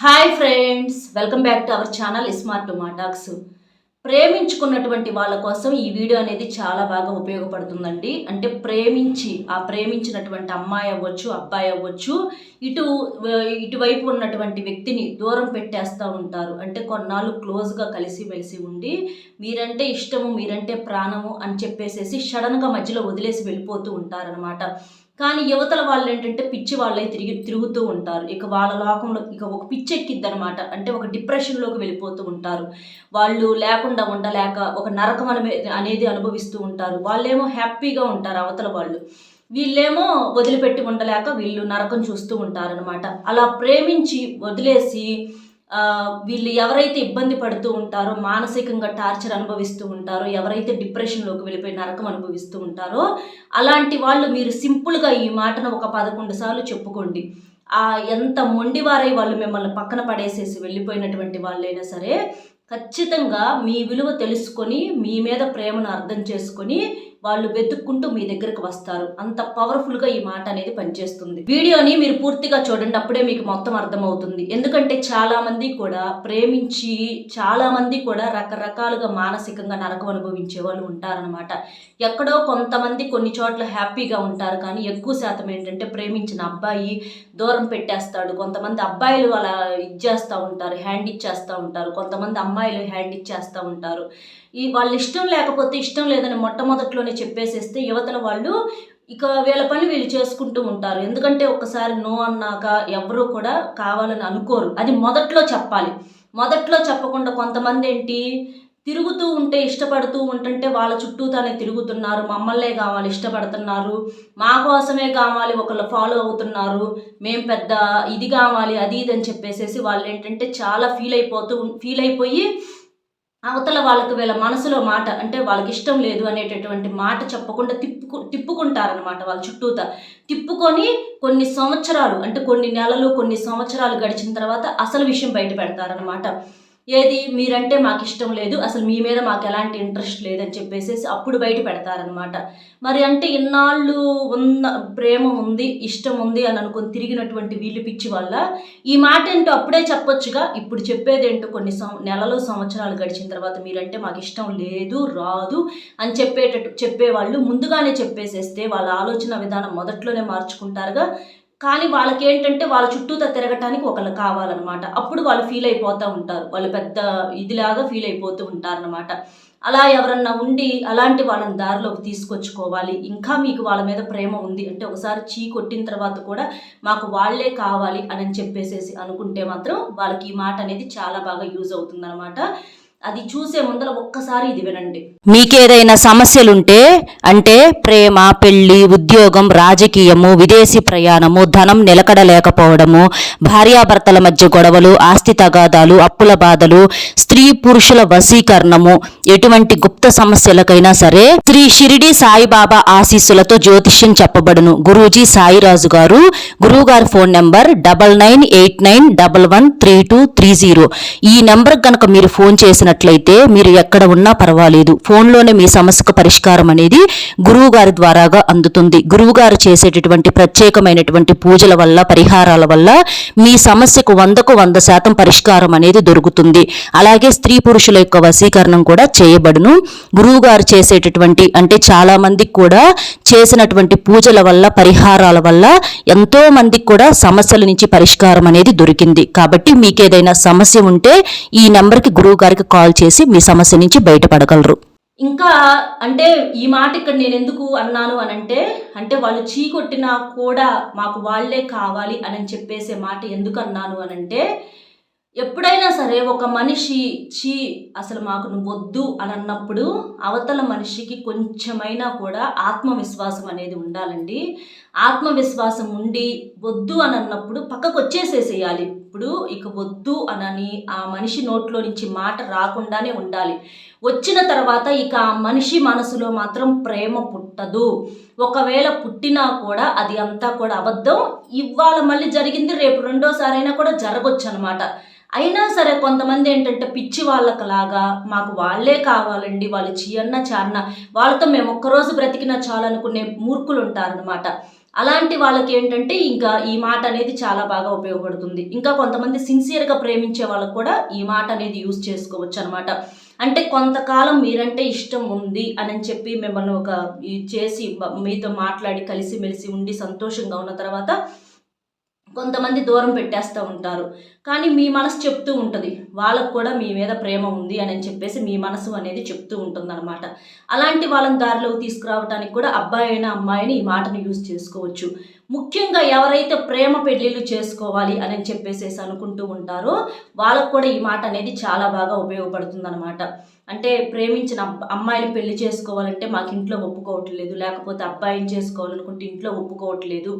Hi friends welcome back to our channel smart మాటాక్స్ ప్రేమించుకున్నటువంటి వాళ్ళ కోసం ఈ వీడియో అనేది చాలా బాగా ఉపయోగపడుతుందండి. అంటే ప్రేమించి ఆ ప్రేమించినటువంటి అమ్మాయి అవ్వచ్చు అబ్బాయి అవ్వచ్చు ఇటు ఇటువైపు ఉన్నటువంటి వ్యక్తిని దూరం పెట్టేస్తూ ఉంటారు. అంటే కొన్నాళ్ళు క్లోజ్గా కలిసి మెలిసి ఉండి మీరంటే ఇష్టము మీరంటే ప్రాణము అని చెప్పేసేసి సడన్గా మధ్యలో వదిలేసి వెళ్ళిపోతూ ఉంటారనమాట కానీ యువతల వాళ్ళు ఏంటంటే పిచ్చి వాళ్ళే తిరిగి తిరుగుతూ ఉంటారు. ఇక వాళ్ళ లోకంలో ఇక ఒక పిచ్చి ఎక్కిద్ది అనమాట అంటే ఒక డిప్రెషన్లోకి వెళ్ళిపోతూ ఉంటారు. వాళ్ళు లేకుండా ఉండలేక ఒక నరకం అనే అనేది అనుభవిస్తూ ఉంటారు. వాళ్ళేమో హ్యాపీగా ఉంటారు అవతల వాళ్ళు. వీళ్ళేమో వదిలిపెట్టి ఉండలేక వీళ్ళు నరకం చూస్తూ ఉంటారనమాట అలా ప్రేమించి వదిలేసి వీళ్ళు ఎవరైతే ఇబ్బంది పడుతూ ఉంటారో మానసికంగా టార్చర్ అనుభవిస్తూ ఉంటారో ఎవరైతే డిప్రెషన్లోకి వెళ్ళిపోయి నరకం అనుభవిస్తూ ఉంటారో అలాంటి వాళ్ళు మీరు సింపుల్గా ఈ మాటను ఒక పదకొండు సార్లు చెప్పుకోండి. ఆ ఎంత మొండివారై వాళ్ళు మిమ్మల్ని పక్కన పడేసేసి వెళ్ళిపోయినటువంటి వాళ్ళైనా సరే ఖచ్చితంగా మీ విలువ తెలుసుకొని మీ మీద ప్రేమను అర్థం చేసుకొని వాళ్ళు వెతుక్కుంటూ మీ దగ్గరకు వస్తారు. అంత పవర్ఫుల్గా ఈ మాట అనేది పనిచేస్తుంది. వీడియోని మీరు పూర్తిగా చూడండి అప్పుడే మీకు మొత్తం అర్థమవుతుంది. ఎందుకంటే చాలా మంది కూడా ప్రేమించి చాలా మంది కూడా రకరకాలుగా మానసికంగా నరకం అనుభవించే వాళ్ళు ఉంటారనమాట ఎక్కడో కొంతమంది కొన్ని చోట్ల హ్యాపీగా ఉంటారు కానీ ఎక్కువ శాతం ఏంటంటే ప్రేమించిన అబ్బాయి దూరం పెట్టేస్తాడు. కొంతమంది అబ్బాయిలు అలా ఇచ్చేస్తూ ఉంటారు హ్యాండ్ ఇచ్చేస్తూ ఉంటారు. కొంతమంది అమ్మాయిలు హ్యాండ్ ఇచ్చేస్తూ ఉంటారు. ఈ వాళ్ళ ఇష్టం లేకపోతే ఇష్టం లేదని మొట్టమొదట్లోనే చెప్పేసేస్తే యువతల వాళ్ళు ఇక వీళ్ళ పని వీళ్ళు చేసుకుంటూ ఉంటారు. ఎందుకంటే ఒక్కసారి నో అన్నాక ఎవరు కూడా కావాలని అనుకోరు. అది మొదట్లో చెప్పాలి. మొదట్లో చెప్పకుండా కొంతమంది ఏంటి? తిరుగుతూ ఉంటే ఇష్టపడుతూ ఉంటుంటే వాళ్ళ చుట్టూ తానే తిరుగుతున్నారు. మమ్మల్నే కావాలి ఇష్టపడుతున్నారు. మా కోసమే కావాలి ఒకళ్ళు ఫాలో అవుతున్నారు. మేం పెద్ద ఇది కావాలి అది ఇది అని చెప్పేసేసి వాళ్ళు ఏంటంటే చాలా ఫీల్ అయిపోతూ ఫీల్ అయిపోయి అవతల వాళ్ళకి వీళ్ళ మనసులో మాట అంటే వాళ్ళకి ఇష్టం లేదు అనేటటువంటి మాట చెప్పకుండా తిప్పుకు తిప్పుకుంటారనమాట వాళ్ళ చుట్టూత. తిప్పుకొని కొన్ని సంవత్సరాలు అంటే కొన్ని నెలలు కొన్ని సంవత్సరాలు గడిచిన తర్వాత అసలు విషయం బయట పెడతారనమాట ఏది మీరంటే మాకు ఇష్టం లేదు అసలు మీ మీద మాకు ఎలాంటి ఇంట్రెస్ట్ లేదని చెప్పేసి అప్పుడు బయట పెడతారనమాట మరి అంటే ఇన్నాళ్ళు ఉన్న ప్రేమ ఉంది ఇష్టం ఉంది అని అనుకుని తిరిగినటువంటి వీళ్ళు పిచ్చి వల్ల ఈ మాట ఏంటో అప్పుడే చెప్పొచ్చుగా. ఇప్పుడు చెప్పేది ఏంటో కొన్ని సం నెలలు సంవత్సరాలు గడిచిన తర్వాత మీరంటే మాకు ఇష్టం లేదు రాదు అని చెప్పేటట్టు చెప్పేవాళ్ళు ముందుగానే చెప్పేసేస్తే వాళ్ళ ఆలోచన విధానం మొదట్లోనే మార్చుకుంటారుగా. కానీ వాళ్ళకి ఏంటంటే వాళ్ళ చుట్టూతో తిరగటానికి ఒకళ్ళు కావాలన్నమాట. అప్పుడు వాళ్ళు ఫీల్ అయిపోతూ ఉంటారు. వాళ్ళు పెద్ద ఇదిలాగా ఫీల్ అయిపోతూ ఉంటారనమాట అలా ఎవరన్నా ఉండి అలాంటి వాళ్ళని దారిలోకి తీసుకొచ్చుకోవాలి. ఇంకా మీకు వాళ్ళ మీద ప్రేమ ఉంది అంటే ఒకసారి చీ కొట్టిన తర్వాత కూడా మాకు వాళ్ళే కావాలి అని చెప్పేసేసి అనుకుంటే మాత్రం వాళ్ళకి ఈ మాట అనేది చాలా బాగా యూజ్ అవుతుందన్నమాట. అది చూసే ముందర ఒక్కసారి ఇది వినండి. మీకేదైనా సమస్యలుంటే అంటే ప్రేమ పెళ్ళి ఉద్యోగం రాజకీయము విదేశీ ప్రయాణము ధనం నిలకడలేకపోవడము భార్యాభర్తల మధ్య గొడవలు ఆస్తి తగాదాలు అప్పుల బాధలు స్త్రీ పురుషుల వశీకరణము ఎటువంటి గుప్త సమస్యలకైనా సరే శ్రీ షిరిడి సాయిబాబా ఆశీస్సులతో జ్యోతిష్యం చెప్పబడును. గురూజీ సాయిరాజు గారు గురువు గారి phone number double nine eight nine double one three two three zero. ఈ నెంబర్ కనుక మీరు ఫోన్ చేసినట్లయితే మీరు ఎక్కడ ఉన్నా పర్వాలేదు. ఫోన్లోనే మీ సమస్యకు పరిష్కారం అనేది గురువు గారి ద్వారాగా అందుతుంది. గురువు గారు చేసేటటువంటి ప్రత్యేకమైనటువంటి పూజల వల్ల పరిహారాల వల్ల మీ సమస్యకు వందకు వంద శాతం పరిష్కారం అనేది దొరుకుతుంది. అలాగే స్త్రీ పురుషుల యొక్క వశీకరణం కూడా చేయబడును. గురువు గారు చేసేటటువంటి అంటే చాలా మందికి కూడా చేసినటువంటి పూజల వల్ల పరిహారాల వల్ల ఎంతో మందికి కూడా సమస్యల నుంచి పరిష్కారం అనేది దొరికింది. కాబట్టి మీకు ఏదైనా సమస్య ఉంటే ఈ నెంబర్కి గురువు గారికి కాల్ చేసి మీ సమస్య నుంచి బయటపడగలరు. ఇంకా అంటే ఈ మాట ఇక్కడ నేను ఎందుకు అన్నాను అని అంటే అంటే వాళ్ళు చీ కొట్టినా కూడా మాకు వాళ్ళే కావాలి అని చెప్పేసే మాట ఎందుకు అన్నాను అని అంటే ఎప్పుడైనా సరే ఒక మనిషి చీ అసలు మాకు నువ్వు వద్దు అని అన్నప్పుడు అవతల మనిషికి కొంచెమైనా కూడా ఆత్మవిశ్వాసం అనేది ఉండాలండి. ఆత్మవిశ్వాసం ఉండి వద్దు అని అన్నప్పుడు పక్కకు వచ్చేసేసేయాలి ఇప్పుడు ఇక వద్దు అనని ఆ మనిషి నోట్లో నుంచి మాట రాకుండానే ఉండాలి. వచ్చిన తర్వాత ఇక ఆ మనిషి మనసులో మాత్రం ప్రేమ పుట్టదు. ఒకవేళ పుట్టినా కూడా అది అంతా కూడా అబద్ధం. ఇవాళ మళ్ళీ జరిగింది రేపు రెండోసారి అయినా కూడా జరగచ్చు అనమాట అయినా సరే కొంతమంది ఏంటంటే పిచ్చి వాళ్ళకలాగా మాకు వాళ్ళే కావాలండి వాళ్ళు చీయన్న చాన్న వాళ్ళతో మేము ఒక్కరోజు బ్రతికినా చాలనుకునే మూర్ఖులు ఉంటారనమాట అలాంటి వాళ్ళకి ఏంటంటే ఇంకా ఈ మాట అనేది చాలా బాగా ఉపయోగపడుతుంది. ఇంకా కొంతమంది సిన్సియర్గా ప్రేమించే వాళ్ళకు కూడా ఈ మాట అనేది యూజ్ చేసుకోవచ్చు అనమాట అంటే కొంతకాలం మీరంటే ఇష్టం ఉంది అని చెప్పి మిమ్మల్ని ఒక చేసి మీతో మాట్లాడి కలిసిమెలిసి ఉండి సంతోషంగా ఉన్న తర్వాత కొంతమంది దూరం పెట్టేస్తూ ఉంటారు. కానీ మీ మనసు చెప్తూ ఉంటుంది. వాళ్ళకు కూడా మీ మీద ప్రేమ ఉంది అని చెప్పేసి మీ మనసు అనేది చెప్తూ ఉంటుంది అనమాట అలాంటి వాళ్ళని దారిలోకి తీసుకురావడానికి కూడా అబ్బాయి అయినా అమ్మాయిని ఈ మాటను యూజ్ చేసుకోవచ్చు. ముఖ్యంగా ఎవరైతే ప్రేమ పెళ్ళిళ్ళు చేసుకోవాలి అని చెప్పేసేసి అనుకుంటూ ఉంటారో వాళ్ళకు కూడా ఈ మాట అనేది చాలా బాగా ఉపయోగపడుతుందన్నమాట. అంటే ప్రేమించిన అమ్మాయిని పెళ్ళి చేసుకోవాలంటే మాకు ఇంట్లో ఒప్పుకోవట్లేదు లేకపోతే అబ్బాయిని చేసుకోవాలనుకుంటే ఇంట్లో ఒప్పుకోవట్లేదు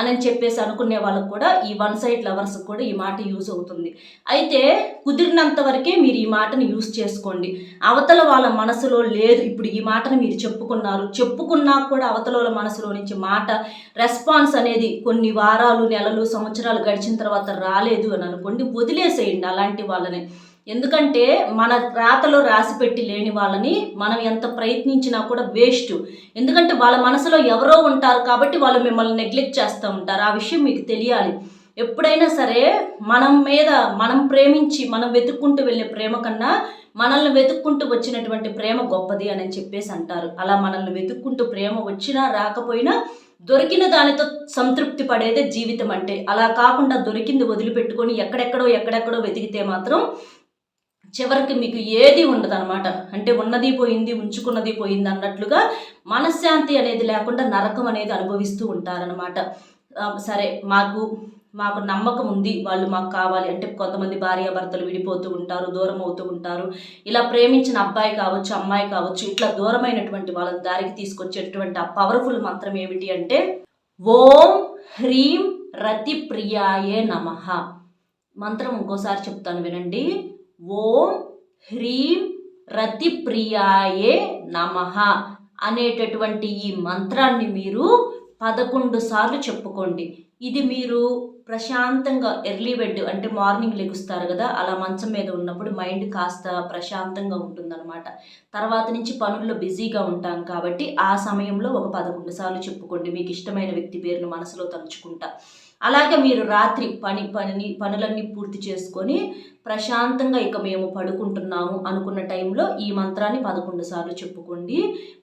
అని చెప్పేసి అనుకునే వాళ్ళకు కూడా ఈ వన్ సైడ్ లవర్స్ కూడా ఈ మాట యూజ్ అవుతుంది. అయితే కుదిరినంత వరకే మీరు ఈ మాటను యూజ్ చేసుకోండి. అవతల వాళ్ళ మనసులో లేదు ఇప్పుడు ఈ మాటను మీరు చెప్పుకున్నారు. చెప్పుకున్నా కూడా అవతల వాళ్ళ మనసులో నుంచి మాట రెస్పాన్స్ అనేది కొన్ని వారాలు నెలలు సంవత్సరాలు గడిచిన తర్వాత రాలేదు అని అనుకోండి వదిలేసేయండి అలాంటి వాళ్ళని. ఎందుకంటే మన రాతలో రాసి పెట్టి లేని వాళ్ళని మనం ఎంత ప్రయత్నించినా కూడా వేస్ట్. ఎందుకంటే వాళ్ళ మనసులో ఎవరో ఉంటారు కాబట్టి వాళ్ళు మిమ్మల్ని నెగ్లెక్ట్ చేస్తూ ఉంటారు. ఆ విషయం మీకు తెలియాలి. ఎప్పుడైనా సరే మనం మీద మనం ప్రేమించి మనం వెతుక్కుంటూ వెళ్ళే ప్రేమ కన్నా మనల్ని వెతుక్కుంటూ వచ్చినటువంటి ప్రేమ గొప్పది అని చెప్పేసి అంటారు. అలా మనల్ని వెతుక్కుంటూ ప్రేమ వచ్చినా రాకపోయినా దొరికిన దానితో సంతృప్తి పడేదే జీవితం అంటే. అలా కాకుండా దొరికింది వదిలిపెట్టుకొని ఎక్కడెక్కడో ఎక్కడెక్కడో వెతికితే మాత్రం చివరికి మీకు ఏది ఉండదు అనమాట అంటే ఉన్నది పోయింది ఉంచుకున్నది పోయింది అన్నట్లుగా మనశ్శాంతి అనేది లేకుండా నరకం అనేది అనుభవిస్తూ ఉంటారనమాట సరే మాకు మాకు నమ్మకం ఉంది వాళ్ళు మాకు కావాలి. అంటే కొంతమంది భార్యాభర్తలు విడిపోతూ ఉంటారు దూరం అవుతూ ఉంటారు. ఇలా ప్రేమించిన అబ్బాయి కావచ్చు అమ్మాయి కావచ్చు ఇట్లా దూరమైనటువంటి వాళ్ళని దారికి తీసుకొచ్చేటువంటి ఆ పవర్ఫుల్ మంత్రం ఏమిటి అంటే ఓం హ్రీం రతి ప్రియాయే నమః. మంత్రం ఇంకోసారి చెప్తాను వినండి. ఓం హ్రీం రతి ప్రియాయే నమః అనేటటువంటి ఈ మంత్రాన్ని మీరు పదకొండు సార్లు చెప్పుకోండి. ఇది మీరు ప్రశాంతంగా ఎర్లీ బెడ్ అంటే మార్నింగ్ లెగుస్తారు కదా అలా మంచం మీద ఉన్నప్పుడు మైండ్ కాస్త ప్రశాంతంగా ఉంటుందన్నమాట. తర్వాత నుంచి పనుల్లో బిజీగా ఉంటాం కాబట్టి ఆ సమయంలో ఒక పదకొండు సార్లు చెప్పుకోండి. మీకు ఇష్టమైన వ్యక్తి పేరును మనసులో తలుచుకుంటా. అలాగే మీరు రాత్రి పని పని పనులన్నీ పూర్తి చేసుకొని ప్రశాంతంగా ఇక మేము పడుకుంటున్నాము అనుకున్న టైంలో ఈ మంత్రాన్ని పదకొండు సార్లు చెప్పుకోండి.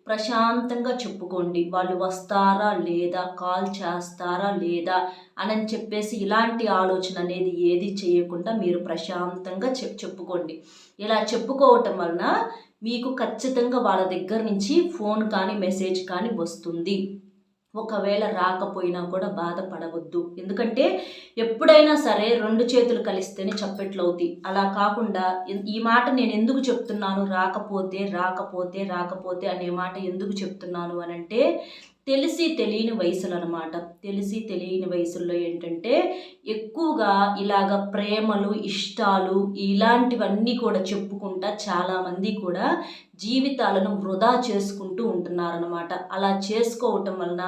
ప్రశాంతంగా చెప్పుకోండి. వాళ్ళు వస్తారా లేదా? కాల్ చేస్తారా లేదా? అని చెప్పేసి ఇలాంటి ఆలోచన అనేది ఏది చేయకుండా మీరు ప్రశాంతంగా చెప్ చెప్పుకోండి. ఇలా చెప్పుకోవటం వలన మీకు ఖచ్చితంగా వాళ్ళ దగ్గర నుంచి ఫోన్ కానీ మెసేజ్ కానీ వస్తుంది. ఒకవేళ రాకపోయినా కూడా బాధపడవద్దు. ఎందుకంటే ఎప్పుడైనా సరే రెండు చేతులు కలిస్తేనే చప్పెట్లు అవుతాయి అలా కాకుండా ఈ మాట నేను ఎందుకు చెప్తున్నాను? రాకపోతే రాకపోతే రాకపోతే అనే మాట ఎందుకు చెప్తున్నాను అని అంటే తెలిసి తెలియని వయసులు అనమాట తెలిసి తెలియని వయసుల్లో ఏంటంటే ఎక్కువగా ఇలాగ ప్రేమలు ఇష్టాలు ఇలాంటివన్నీ కూడా చెప్పుకుంటా చాలామంది కూడా జీవితాలను వృధా చేసుకుంటూ ఉంటున్నారనమాట. అలా చేసుకోవటం వలన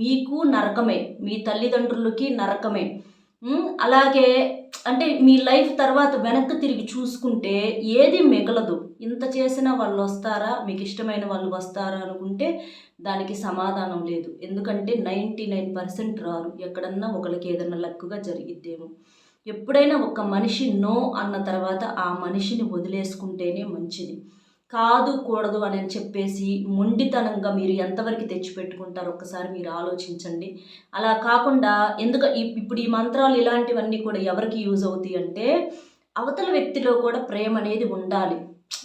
మీకు నరకమే మీ తల్లిదండ్రులకి నరకమే. అలాగే అంటే మీ లైఫ్ తర్వాత వెనక్కి తిరిగి చూసుకుంటే ఏది మిగలదు. ఇంత చేసినా వాళ్ళు వస్తారా? మీకు ఇష్టమైన వాళ్ళు వస్తారా అనుకుంటే దానికి సమాధానం లేదు. ఎందుకంటే నైంటీ నైన్ పర్సెంట్ రారు. ఎక్కడన్నా ఒకరికి ఏదన్నా లక్కుగా జరిగిద్దేమో. ఎప్పుడైనా ఒక మనిషి నో అన్న తర్వాత ఆ మనిషిని వదిలేసుకుంటేనే మంచిది. కాదు కూడదు అని చెప్పేసి మొండితనంగా మీరు ఎంతవరకు తెచ్చిపెట్టుకుంటారు ఒక్కసారి మీరు ఆలోచించండి. అలా కాకుండా ఎందుకు ఇప్- ఇప్పుడు ఈ మంత్రాలు ఇలాంటివన్నీ కూడా ఎవరికి యూజ్ అవుతాయి అంటే అవతల వ్యక్తిలో కూడా ప్రేమ అనేది ఉండాలి.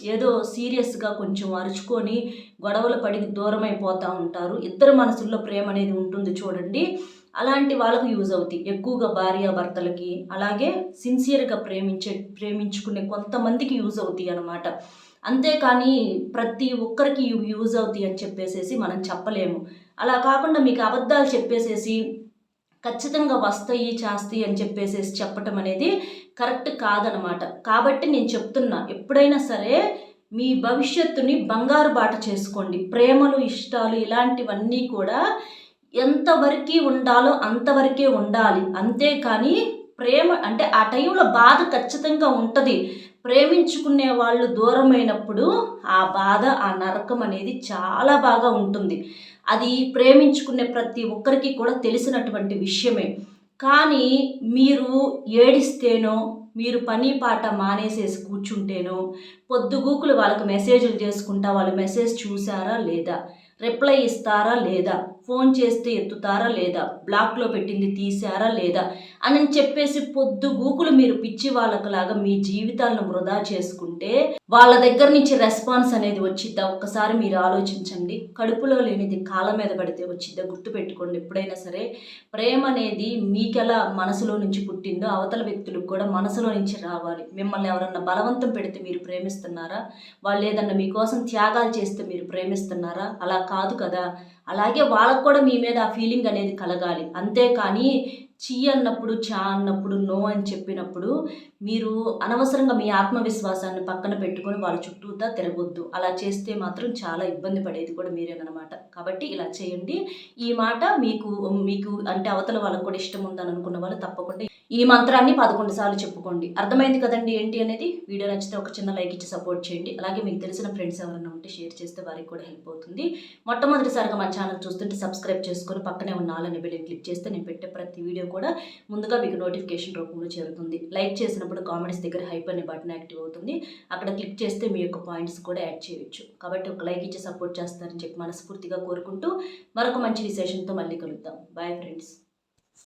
ఏదో సీరియస్గా కొంచెం అరుచుకొని గొడవలు పడి దూరం అయిపోతూ ఉంటారు. ఇద్దరు మనసుల్లో ప్రేమ అనేది ఉంటుంది చూడండి. అలాంటి వాళ్ళకు యూజ్ అవుతాయి. ఎక్కువగా భార్యాభర్తలకి అలాగే సిన్సియర్గా ప్రేమించే ప్రేమించుకునే కొంతమందికి యూజ్ అవుతాయి అన్నమాట. అంతేకాని ప్రతి ఒక్కరికి యూజ్ అవుతాయి అని చెప్పేసేసి మనం చెప్పలేము. అలా కాకుండా మీకు అబద్ధాలు చెప్పేసేసి ఖచ్చితంగా వస్తాయి చేస్తాయి అని చెప్పేసేసి చెప్పటం అనేది కరెక్ట్ కాదనమాట కాబట్టి నేను చెప్తున్నా ఎప్పుడైనా సరే మీ భవిష్యత్తుని బంగారు బాట చేసుకోండి. ప్రేమలు ఇష్టాలు ఇలాంటివన్నీ కూడా ఎంతవరకు ఉండాలో అంతవరకే ఉండాలి. అంతేకాని ప్రేమ అంటే ఆ టైంలో బాధ ఖచ్చితంగా ఉంటుంది. ప్రేమించుకునే వాళ్ళు దూరమైనప్పుడు ఆ బాధ ఆ నరకం అనేది చాలా బాగా ఉంటుంది. అది ప్రేమించుకునే ప్రతి ఒక్కరికి కూడా తెలిసినటువంటి విషయమే. కానీ మీరు ఏడిస్తేనో మీరు పని పాట మానేసేసి కూర్చుంటేనో పొద్దుగూకులు వాళ్ళకి మెసేజ్లు చేసుకుంటా వాళ్ళు మెసేజ్ చూసారా లేదా? రిప్లై ఇస్తారా లేదా? ఫోన్ చేస్తే ఎత్తుతారా లేదా? బ్లాక్లో పెట్టింది తీసారా లేదా? అని చెప్పేసి పొద్దు గూకులు మీరు పిచ్చి వాళ్ళకులాగా మీ జీవితాలను వృధా చేసుకుంటే వాళ్ళ దగ్గర నుంచి రెస్పాన్స్ అనేది వచ్చిద్దా? ఒక్కసారి మీరు ఆలోచించండి. కడుపులో లేనిది కాళ్ళ మీద పడితే వచ్చిద్దా? గుర్తుపెట్టుకోండి ఎప్పుడైనా సరే ప్రేమ అనేది మీకెలా మనసులో నుంచి పుట్టిందో అవతల వ్యక్తులకు కూడా మనసులో నుంచి రావాలి. మిమ్మల్ని ఎవరన్నా బలవంతం పెడితే మీరు ప్రేమిస్తున్నారా? వాళ్ళు ఏదన్నా మీకోసం త్యాగాలు చేస్తే మీరు ప్రేమిస్తున్నారా? అలా కాదు కదా. అలాగే వాళ్ళ వాళ్ళకు కూడా మీ మీద ఆ ఫీలింగ్ అనేది కలగాలి. అంతేకాని చీ అన్నప్పుడు చా అన్నప్పుడు నో అని చెప్పినప్పుడు మీరు అనవసరంగా మీ ఆత్మవిశ్వాసాన్ని పక్కన పెట్టుకొని వాళ్ళ చుట్టూతా తిరగొద్దు. అలా చేస్తే మాత్రం చాలా ఇబ్బంది పడేది కూడా మీరేనమాట కాబట్టి ఇలా చేయండి. ఈ మాట మీకు మీకు అంటే అవతల వాళ్ళకు కూడా ఇష్టం ఉందని అనుకున్న వాళ్ళు తప్పకుండా ఈ మంత్రాన్ని పదకొండు సార్లు చెప్పుకోండి. అర్థమైంది కదండి ఏంటి అనేది? వీడియో నచ్చితే ఒక చిన్న లైక్ ఇచ్చి సపోర్ట్ చేయండి. అలాగే మీకు తెలిసిన ఫ్రెండ్స్ ఎవరైనా ఉంటే షేర్ చేస్తే వారికి కూడా హెల్ప్ అవుతుంది. మొట్టమొదటిసారిగా మన ఛానల్ చూస్తుంటే సబ్స్క్రైబ్ చేసుకొని పక్కనే ఉన్న ఆలని బెల్ని క్లిక్ చేస్తే నేను పెట్టే ప్రతి వీడియో కూడా ముందుగా మీకు నోటిఫికేషన్ రూపంలో చేరుతుంది. లైక్ చేసినప్పుడు కామెంట్స్ దగ్గర హైప్ అనే బటన్ యాక్టివ్ అవుతుంది. అక్కడ క్లిక్ చేస్తే మీ యొక్క పాయింట్స్ కూడా యాడ్ చేయొచ్చు. కాబట్టి ఒక లైక్ ఇచ్చి సపోర్ట్ చేస్తారని చెప్పి మనస్ఫూర్తిగా కోరుకుంటూ మరొక మంచి విశేషంతో మళ్ళీ కలుద్దాం. Bye friends